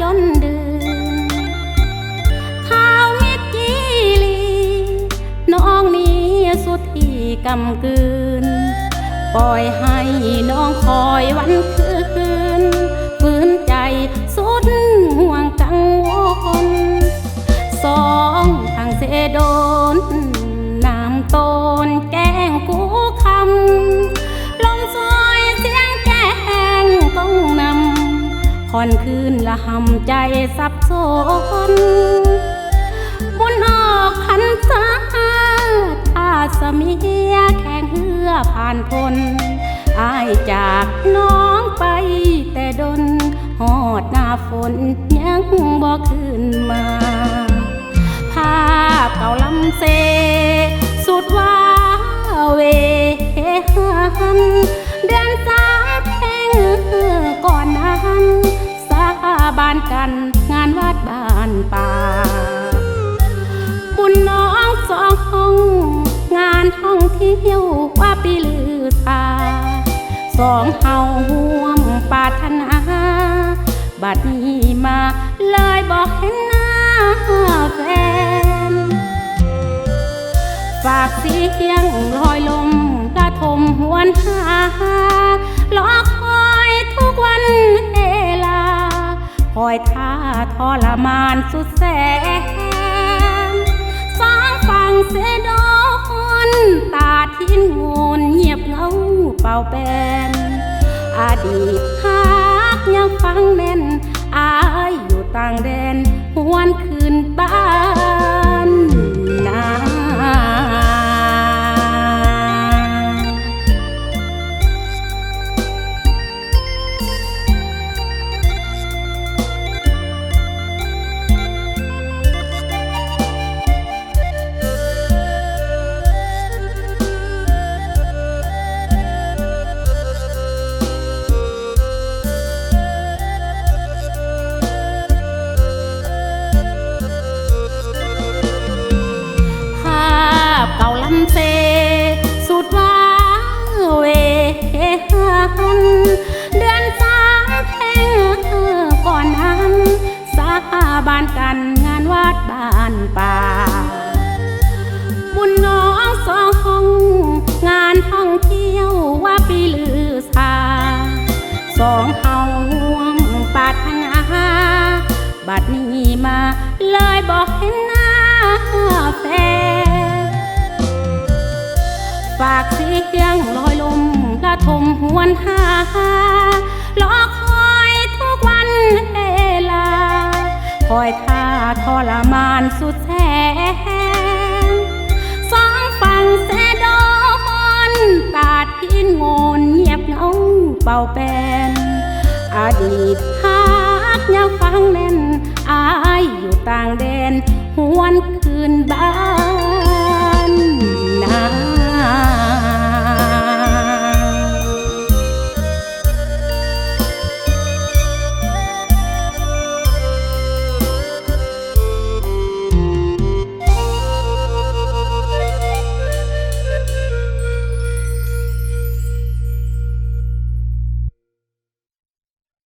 จนดื่นข้าวมิตรจีลี น้องนี้สุดที่กำกืน ปล่อยให้น้องคอยวันคืนฝืน อนคืนละหำใจสับสนบุญออกพันษาถ้าสมียแข่งเหือผ่านพ้นอายจากน้องไปแต่ดนหอดหน้าฝนยังบ่คืนมาภาพเก่าลำเซ สุดว่าเวหัน กัน งานวัดบ้านป่า บุญน้องสองห้อง งานท่องเที่ยวว่าปีลือตาสองเฮาห่วมปารถนา บัดนี้มาเลยบอกเห็นหน้าแฟน ฝากเสียงลอยลมกระทมหวนหา อยท่าทรมานสุดแสนสองฝั่งเสดอนตาทิ้นงูนเงียบเงาเป่าแปนอดีตหักยังฟังแน่น อายอยู่ต่างแดนหวนคื เลยบอกเห็นหน้าแฟนฝากเสียงลอยลมกระทมหวนหารอคอยทุกวันเวลา คอยท่าทรมานสุดแสนสองฝั่งเสดอนตาทิ้นงนเงียบเงาเป่าแปนอดีตหักยังฟังแน่น อยู่ต่างแดนหวนคืนบ้าน